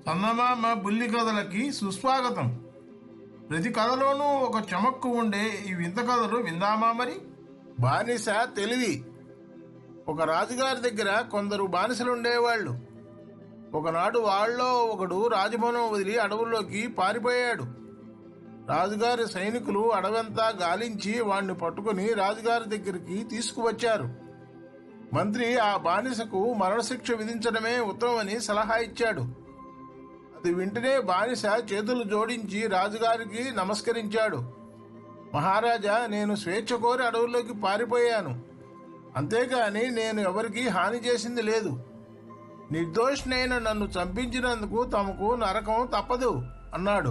చందమామ బుల్లి కథలకి సుస్వాగతం. ప్రతి కథలోనూ ఒక చమక్కు ఉండే ఈ వింత కథలు విందామా మరి? బానిస తెలివి. ఒక రాజుగారి దగ్గర కొందరు బానిసలు ఉండేవాళ్ళు. ఒకనాడు వాళ్ళలో ఒకడు రాజభవనం వదిలి అడవుల్లోకి పారిపోయాడు. రాజుగారి సైనికులు అడవంతా గాలించి వాణ్ణి పట్టుకుని రాజుగారి దగ్గరికి తీసుకువచ్చారు. మంత్రి ఆ బానిసకు మరణశిక్ష విధించడమే ఉత్తమమని సలహా ఇచ్చాడు. అది వింటనే బానిస చేతులు జోడించి రాజుగారికి నమస్కరించాడు. మహారాజా నేను స్వేచ్ఛ కోరి అడవుల్లోకి పారిపోయాను. అంతేగాని నేను ఎవరికీ హాని చేసింది లేదు. నిర్దోషినైన నన్ను చంపించినందుకు తమకు నరకం తప్పదు అన్నాడు.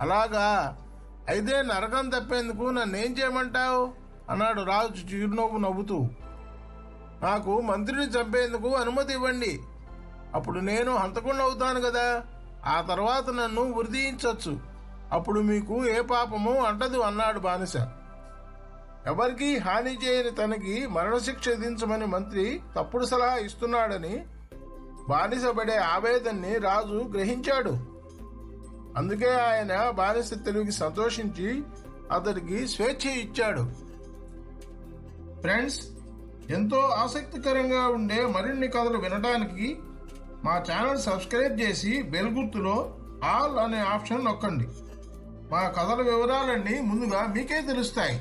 అలాగా? అయితే నరకం తప్పేందుకు నన్నేం చేయమంటావు? అన్నాడు రాజు చిరునవ్వు నవ్వుతూ. నాకు మంత్రిని చంపేందుకు అనుమతి ఇవ్వండి. అప్పుడు నేను హంతకుండా అవుతాను కదా? ఆ తర్వాత నన్ను ఉరిదీయించవచ్చు అప్పుడు మీకు ఏ పాపము అంటదు అన్నాడు బానిస. ఎవరికీ హాని చేయని తనకి మరణశిక్ష విధించమని మంత్రి తప్పుడు సలహా ఇస్తున్నాడని బానిస పడే ఆవేదన్ని రాజు గ్రహించాడు. అందుకే ఆయన బానిస తెలివికి సంతోషించి అతడికి స్వేచ్ఛ ఇచ్చాడు. ఫ్రెండ్స్ ఎంతో ఆసక్తికరంగా ఉండే మరిన్ని కథలు వినడానికి మా ఛానల్ సబ్స్క్రైబ్ చేసి బెల్ గుర్తులో ఆల్ అనే ఆప్షన్ నొక్కండి. మా కథల వివరాలన్నీ ముందుగా మీకే తెలుస్తాయి.